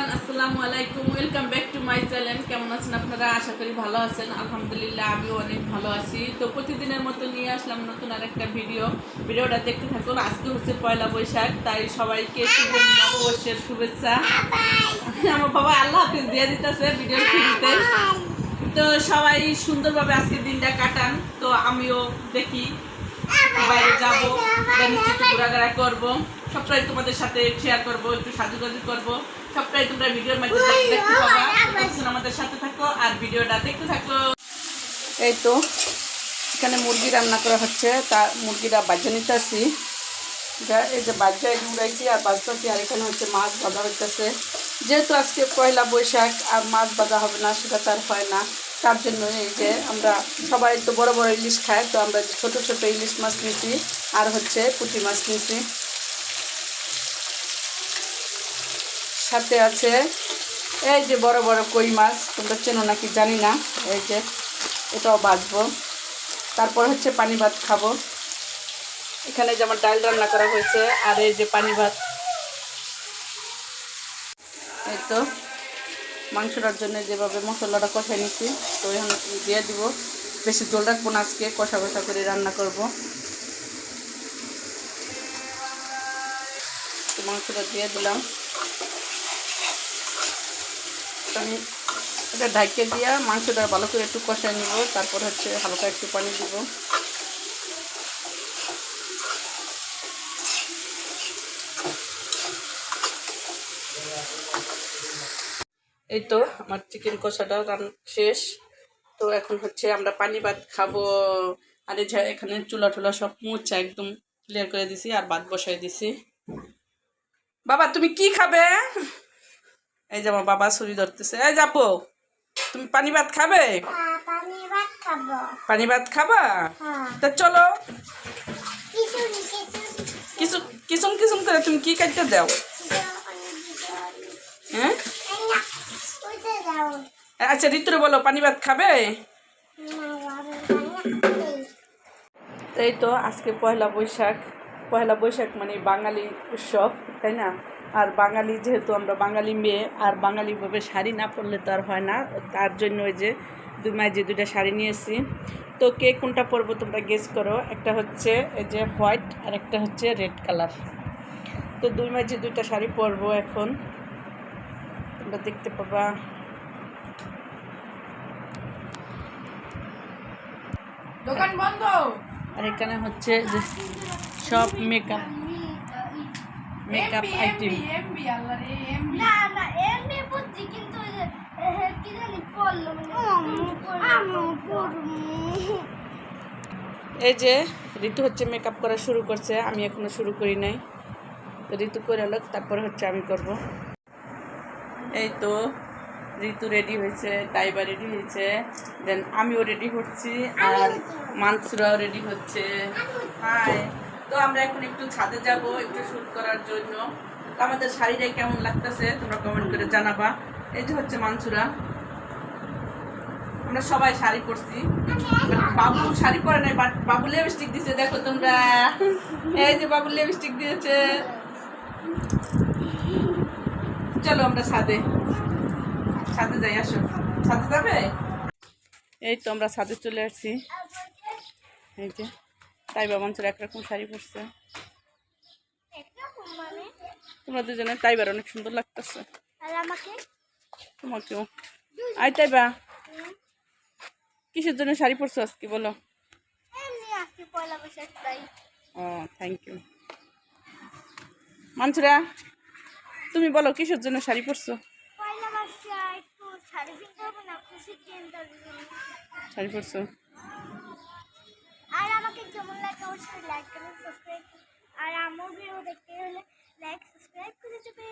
Everyone, আসসালামু আলাইকুম। Welcome back to my channel কেমন আছেন আপনারা? আশা করি ভালো আছেন। আলহামদুলিল্লাহ, আমিও অনেক ভালো আছি। তো প্রতিদিনের মতো নিয়ে আসলাম নতুন আর একটা ভিডিও ভিডিওটা দেখতে থাকুন। আজকে হচ্ছে পয়লা বৈশাখ, তাই সবাইকে নববর্ষের শুভেচ্ছা। আমার বাবা আল্লাহ হাফিজ দিয়ে দিতেছে ভিডিওর শুরুতে। তো সবাই সুন্দরভাবে আজকে দিনটা কাটান। তো আমিও দেখি বাইরে যাব একটু করব। সবটাই তোমাদের সাথে শেয়ার করব, একটু সাজুগুজু করব। সবটাই তোমরা ভিডিওর মাধ্যমে দেখতে পাবা। আমাদের সাথে থাকো আর ভিডিওটা দেখতে থাকো। এই তো এখানে মুরগি রান্না করা হচ্ছে। তা মুরগিটা বাজ্যা নিতে আসি। এই যে বাজ্যা উড়াইছি আর বাজতেছি আর এখানে হচ্ছে মাছ বাঁধা হইতেছে। যেহেতু আজকে পয়লা বৈশাখ আর মাছ বাঁধা হবে না সেটা তার হয় না। তার জন্য এই যে আমরা সবাই তো বড় বড় ইলিশ খাই তো আমরা ছোট ছোট ইলিশ মাছ নিয়েছি আর হচ্ছে পুঁটি মাছ নিয়েছি সাথে আছে এই যে বড় বড় কই মাছ, তোমরা চেনো নাকি জানি না? এই যে এটাও বাজবো তারপর হচ্ছে পানি ভাত খাব। এখানে যেমন ডাল রান্না করা হয়েছে, আর এই যে পানি ভাত। এই তো মাংসটার জন্য যেভাবে মশলাটা কষাই নিচ্ছি, তো এখন দিয়ে দিব। বেশি জল রাখব না আজকে, কষা কষা করে রান্না করব। মাংসটা দিয়ে দিলাম তো আমি এটা ঢাকিয়ে দিয়ে মাংসটা ভালো করে একটু কষাই নিব, তারপর হচ্ছে হালকা একটু পানি দিব। এই তো আমার চিকেন কষাটা রান শেষ। তো এখন হচ্ছে আমরা পানি ভাত খাব। আর এই এখানে চুলা টুলা সব মুছা, একদম ক্লিয়ার করে দিছি আর ভাত বসাই দিছি। বাবা, তুমি কি খাবে? এই যে আমার বাবা ছুরি ধরতেছে। এই যাব তুমি পানি ভাত খাবে? পানি ভাত খাব। পানি ভাত খাবা? হ্যাঁ। তা চলো। কিছু কিসুম কিসুম করে তুমি কি কাটতে দাও? হ্যাঁ? আচ্ছা ঋতুরে বলো পানি ভাত খাবে। এই তো আজকে পয়লা বৈশাখ। পয়লা বৈশাখ মানে বাঙালি উৎসব তাই না? আর বাঙালি যেহেতু আমরা বাঙালি মেয়ে আর বাঙালিভাবে শাড়ি না পরলে তো আর হয় না। তার জন্য ওই যে দুই মাই যে দুইটা শাড়ি নিয়েছি। তো কে কোনটা পরবো তোমরা গেস করো। একটা হচ্ছে এই যে হোয়াইট আর একটা হচ্ছে রেড কালার তো দুই মাই যে দুইটা শাড়ি পরবো এখন। তোমরা দেখতে পাবা। দোকান বন্ধ। আর এখানে হচ্ছে যে সব makeup makeup item MB MB না না এমনি বুঝছি কিন্তু ওই যে কি জানি পড়ল মানে এই যে ঋতু হচ্ছে মেকআপ করা শুরু করছে আমি এখনও শুরু করি নাই। তো ঋতু করে লোক তারপরে হচ্ছে আমি করব। এই তো ঋতু রেডি হয়েছে তাইবা রেডি হয়েছে। দেন আমিও রেডি হচ্ছি আর মানসুরাও রেডি হচ্ছে। হাই তো আমরা এখন একটু ছাদে যাব, একটু শ্যুট করার জন্য। আমাদের শাড়িটাই কেমন লাগতেছে, তোমরা কমেন্ট করে জানাবা। এই যে হচ্ছে মানসুরা। আমরা সবাই শাড়ি পরছি। বাবু শাড়ি পরে নাই বাট বাবু লিপস্টিক দিছে, দেখো তোমরা। এই যে বাবু লিপস্টিক দিয়েছে। চলো আমরা ছাদে। ছাদে যাই, আসো। ছাদে যাবে? এই তো আমরা ছাদে চলে আসছি। এই যে। তাই বাবাঞ্চের একরকম শাড়ি পরছে। মানে? তোমরা দুজনে তাইবার অনেক সুন্দর লাগতেছে। তোমাকেও। আই তাইবা। কিসের জন্য শাড়ি পরছো আজকে বলো? তাই। ও থ্যাংক ইউ মানসুরা তুমি বলো কিসের জন্য শাড়ি পরছো? শাড়ি পরছো? আর আমাকে কেমন লাগে অবশ্যই লাইক করুন সাবস্ক্রাইব আর আমার ভিডিও দেখতে হলে লাইক সাবস্ক্রাইব করে যাবে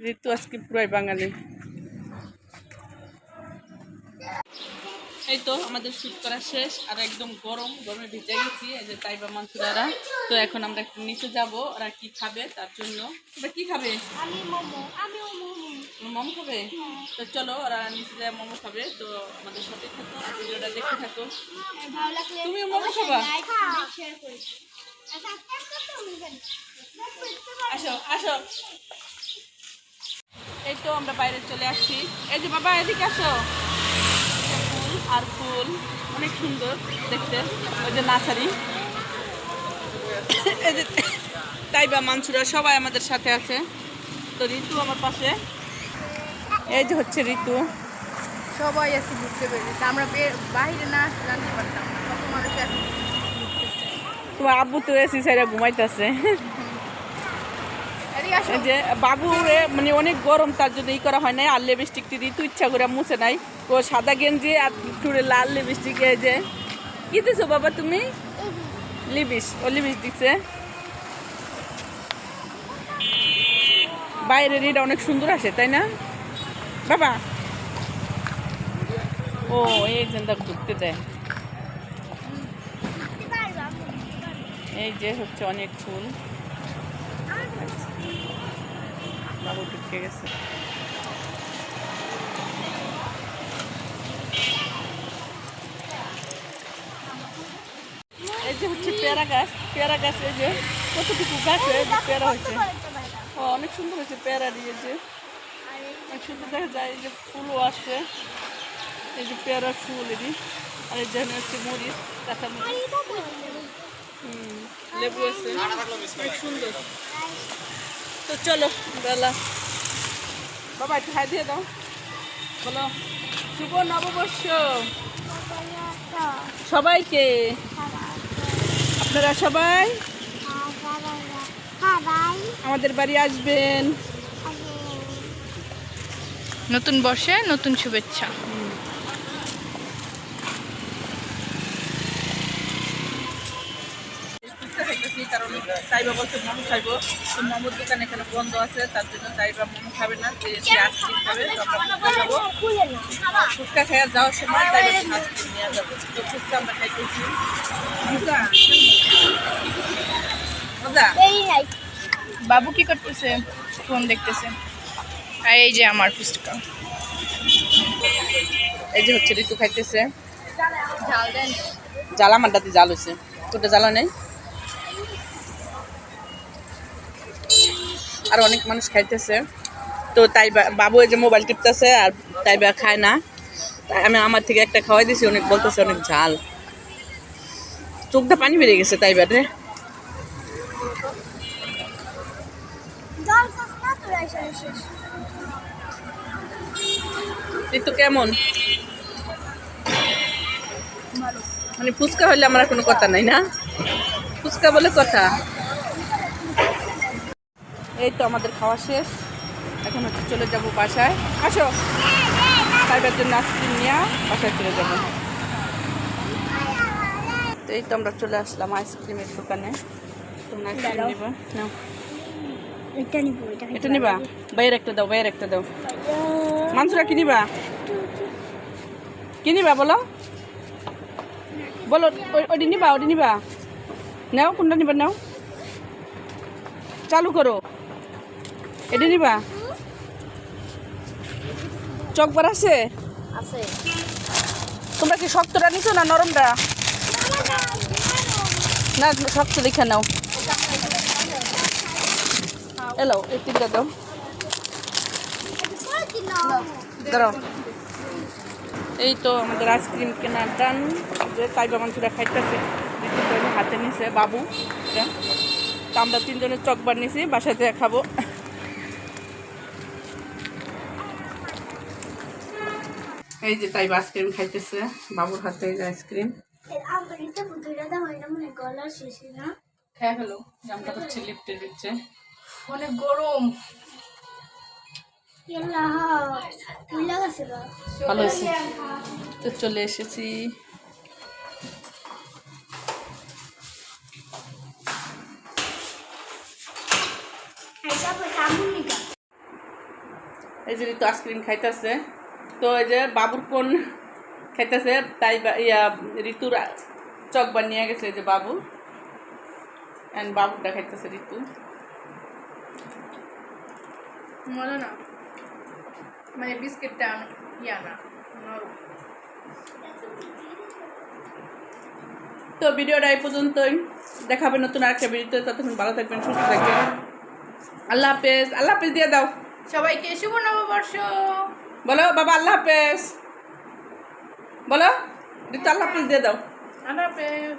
ঋতু আজকে পুরাই বাঙালি। এই তো আমাদের শুট করা শেষ আর একদম গরম গরমে ভিজে গেছি এই যে তাইবা মানসুরারা। তো এখন আমরা একটু নিচে যাব ওরা কি খাবে তার জন্য। তোমরা কি খাবে? আমি মোমো আমিও মোমো খাবে? তো চলো, ওরা নিচে যায়, মোমো খাবে। তো আমাদের সাথে থাকো ভিডিওটা দেখতে থাকো। তুমিও মোমো খাবা? আসো আসো। এই তো আমরা বাইরে চলে আসছি। এই যে বাবা, এদিকে আসো। ফুল আর ফুল, অনেক সুন্দর দেখতে। ওই যে নার্সারি। এই যে মানসুরা সবাই আমাদের সাথে আছে। তো ঋতু আমার পাশে। এই যে হচ্ছে ঋতু। সবাই আছে ঘুরতে পেরেছে আমরা বাইরে না আসলে জানতে পারতাম না। কত মানুষ এখন তোমার আব্বু তো এসি সাইডে ঘুমাইতেছে। যে বাবুরে মানে অনেক গরম তার জন্য ই করা হয় নাই। আর লিপস্টিক ঋতু ইচ্ছা করে মুছে নাই। ও সাদা গেঞ্জি আর টুরে লাল লিপস্টিক এই যে। কি দিছো বাবা তুমি? লিবিস ও লিবিস দিচ্ছে বাইরের এটা অনেক সুন্দর আসে তাই না? বাবা ও এই জেন্দা ঘুরতে দেয় এই যে হচ্ছে অনেক ফুল বাবু ঢুকে গেছে এই যে হচ্ছে পেয়ারা গাছ পেয়ারা গাছ এই যে কতটুকু গাছে যে পেয়ারা হয়েছে অনেক সুন্দর হয়েছে পেয়ারা দিয়ে যে সুন্দর দেখা যায় এই যে ফুলও আসছে এই যে পেয়ারা ফুল এটি আর এই যে হচ্ছে মরিচ কাঁচা মরিচ হুম, লেবু আছে। অনেক সুন্দর। তো চলো বেলা। বাবা একটু হাই দিয়ে দাও। বলো শুভ নববর্ষ। সবাইকে। আপনারা সবাই? আমাদের বাড়ি আসবেন। নতুন বর্ষে নতুন শুভেচ্ছা। কারণ সাইবা বলছে মোমো খাইবো তো মোমোর দোকান এখানে বন্ধ আছে তার জন্য সাইবা মোমো খাবে না আইসক্রিম খাবে ফুচকা যাওয়ার সময় তাই আইসক্রিম নিয়ে যাব তো ফুচকা আমরা খাইতেছি বাবু কি করতেছে? ফোন দেখতেছে। আর এই যে আমার ফুচকা। এই যে হচ্ছে ঋতু খাইতেছে। ঝাল আমার মানটাতে জাল হয়েছে তোটা জ্বালা নেই? আর অনেক মানুষ খাইতেছে। তো তাই বাবু এই যে মোবাইল টিপতেছে আর তাই বা খায় না। তাই আমি আমার থেকে একটা খাওয়াই দিছি, অনেক বলতেছে অনেক ঝাল। চোখটা পানি বেরিয়ে গেছে তাই বাটে না ঋতু কেমন? মানে ফুচকা হলে আমার কোনো কথা নাই না? ফুচকা বলে কথা। এই তো আমাদের খাওয়া শেষ। এখন হচ্ছে চলে যাব বাসায়। আসো। খাইবার জন্য আইসক্রিম নিয়ে বাসায় চলে যাব। তো এই তো আমরা চলে আসলাম আইসক্রিমের দোকানে। তোমরা আইসক্রিম নিবা। নাও। এটা নিব এটা নিবা? বাইরে একটা দাও বাইরে একটা দাও। মানসুরা কি নিবা? কি নিবা বলো? বলো ওই- নিবা ওইটি নিবা। নাও কোনটা নিবা নাও? চালু করো। এটি নিবা? চকবার আছে? তোমরা কি শক্তটা নিছো না নরমটা না শক্ত দেখে নাও। এলো এই তিনটা দাও। দাঁড়াও। এই তো আমাদের আইসক্রিম কেনার ডান যে তাইবা মাংসটা খাইতেছে। হাতে নিছে বাবু। তো আমরা তিনজনের চকবার নিছি বাসাতে খাব। এই যে তাইবা আইসক্রিম খাইতেছে বাবুর হাতে এই যে আইসক্রিম। খেয়ে ফেলো। জামটা হচ্ছে লিফটে দিচ্ছে। অনেক গরম। লাগাছে বা ভালো হয়েছে। তো চলে এসেছি। এই যে ঋতু আইসক্রিম খাইতেছে। তো এই যে বাবুর কোন খাইতেছে তাই বা- ইয়া ঋতুর চকবার নিয়ে গেছে এই যে বাবু। এন্ড বাবুরটা খাইতেছে ঋতু। মজা না মানে বিস্কিটটা ইয়া না নরম তো ভিডিওটা এই পর্যন্তই। দেখাবে নতুন আরেকটা ভিডিওতে। ততক্ষণ ভালো থাকবেন সুস্থ থাকবেন। আল্লাহ হাফেজ। আল্লাহ হাফেজ দিয়ে দাও। সবাইকে শুভ নববর্ষ। বলো বাবা আল্লাহ হাফেজ। বলো ঋতু আল্লাহ হাফেজ দিয়ে দাও। আল্লাহ হাফেজ।